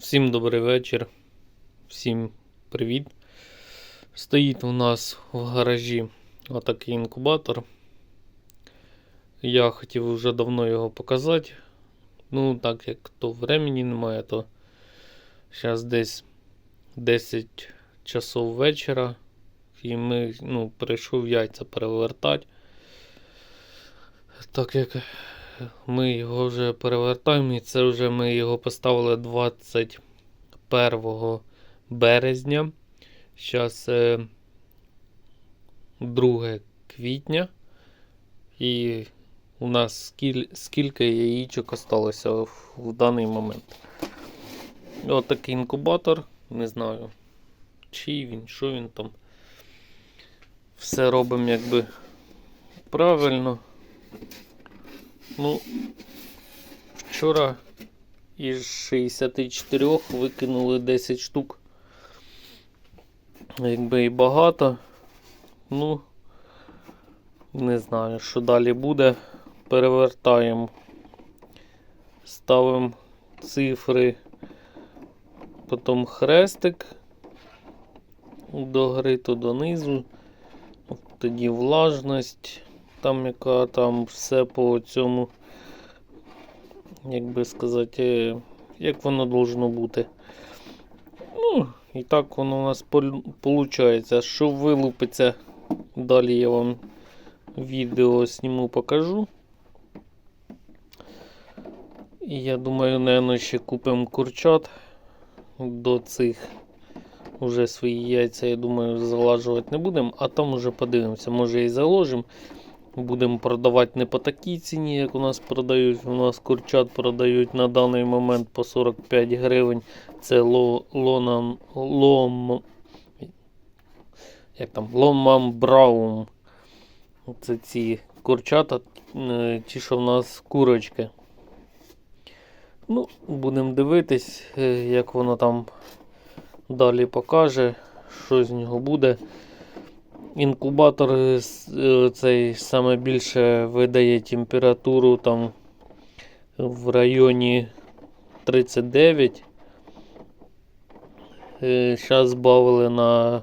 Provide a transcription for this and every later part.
Всім добрий вечір. Всім привіт. Стоїть у нас в гаражі отакий інкубатор. Я хотів вже давно його показати. Ну, так як то времени немає, то зараз десь 10 часов вечора. І ми, ну, прийшов яйця перевертати. Так як ми його вже перевертаємо, і це вже ми його поставили 21 березня. Зараз 2 квітня. І у нас скіль, скільки яєчок осталося в, даний момент. Ось такий інкубатор. Не знаю, чий він, що він там. Все робимо якби правильно. Ну, вчора із 64 викинули 10 штук. Якби і багато. Ну, не знаю, що далі буде. Перевертаємо, ставимо цифри, потім хрестик до гри, то донизу, тоді влажність там яка там все по цьому, як би сказати, як воно должно бути. Ну, і так воно у нас виходить. Що вилупиться, далі я вам відео зніму, покажу. І я думаю, наверное, ще купимо курчат до цих. Уже свої яйця, я думаю, залажувати не будемо, а там уже подивимося, може і заложимо. Будемо продавати не по такій ціні, як у нас продають. У нас курчат продають на даний момент по 45 гривень. Це ло, лонам, лом, як там, ломам браум. Це ці курчата, е, ті, що в нас курочки. Ну, Будемо дивитись, е, як воно там далі покаже, що з нього буде. Інкубатор е, цей саме більше видає температуру там в районі 39. Зараз збавили на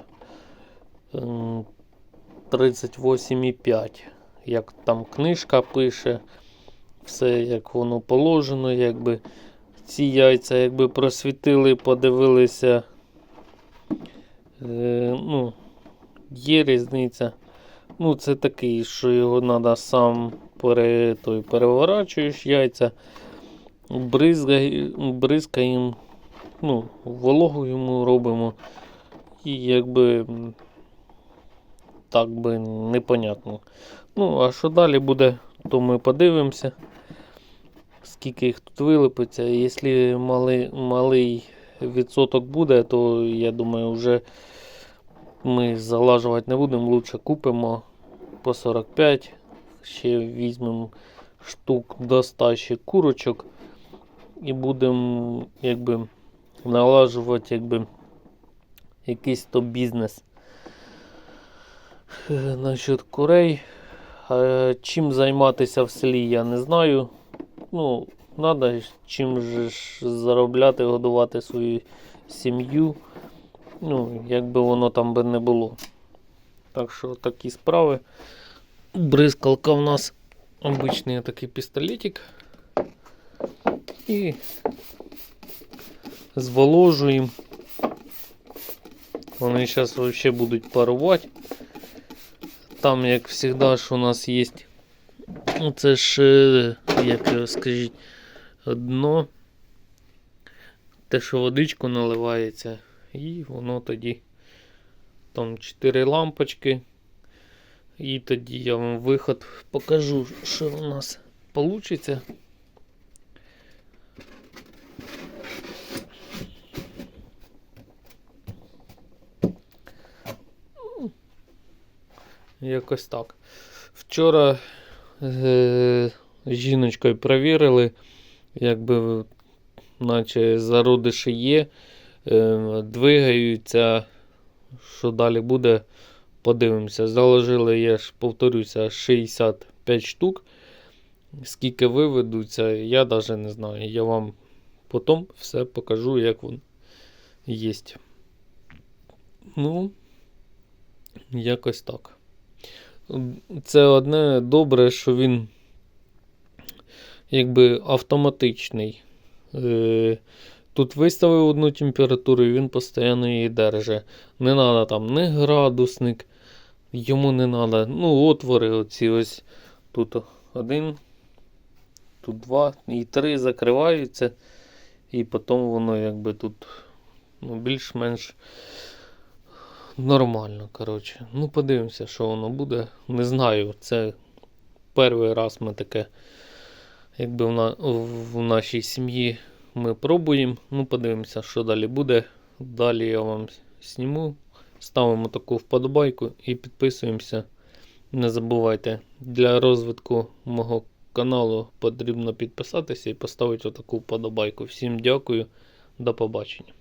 38,5. Як там книжка пише, все як воно положено, якби ці яйця якби просвітили, подивилися. Е, ну, Є різниця. Ну, це такий, що його треба сам пере, той, переворачуєш яйця, бризкаємо, ну, вологу йому робимо. І якби так би непонятно. Ну, а що далі буде, то ми подивимося, скільки їх тут вилипиться. Якщо малий, малий відсоток буде, то я думаю, вже ми залажувати не будемо, лучше купимо по 45, ще візьмемо штук до 100 ще курочок і будемо якби налажувати якби якийсь то бізнес. Е, насчет курей. Чим займатися в селі, я не знаю. Ну, треба чим же ж заробляти, годувати свою сім'ю. Ну, як би воно там би не було. Так що такі справи. Бризкалка у нас обичний такий пістолетик. І зволожуємо. Вони зараз взагалі будуть парувати. Там, як завжди, що у нас є. Ну, це ж, е, як скажіть, дно. Те, що водичку наливається. І воно тоді там 4 лампочки. І тоді я вам виход покажу, що у нас вийде. Якось так. Вчора е, жіночкою перевірили, якби наче зародиші є. Е, двигаються. Що далі буде, подивимося. Заложили, я ж повторюся, 65 штук. Скільки виведуться, я навіть не знаю. Я вам Потім все покажу, як він є. Ну, якось так. Це одне добре, що він якби автоматичний. Тут виставив одну температуру, і він постійно її держить. Не треба там не градусник, йому не треба. Ну, отвори оці ось тут один, тут два і три закриваються. І потім воно якби тут ну, більш-менш нормально. коротше. Ну, подивимося, що воно буде. Не знаю, це перший раз ми таке, якби в, на, в нашій сім'ї ми пробуємо. Ну, подивимося, що далі буде. Далі я вам сніму. Ставимо таку вподобайку і підписуємося. Не забувайте, для розвитку мого каналу потрібно підписатися і поставити отаку вподобайку. Всім дякую, до побачення.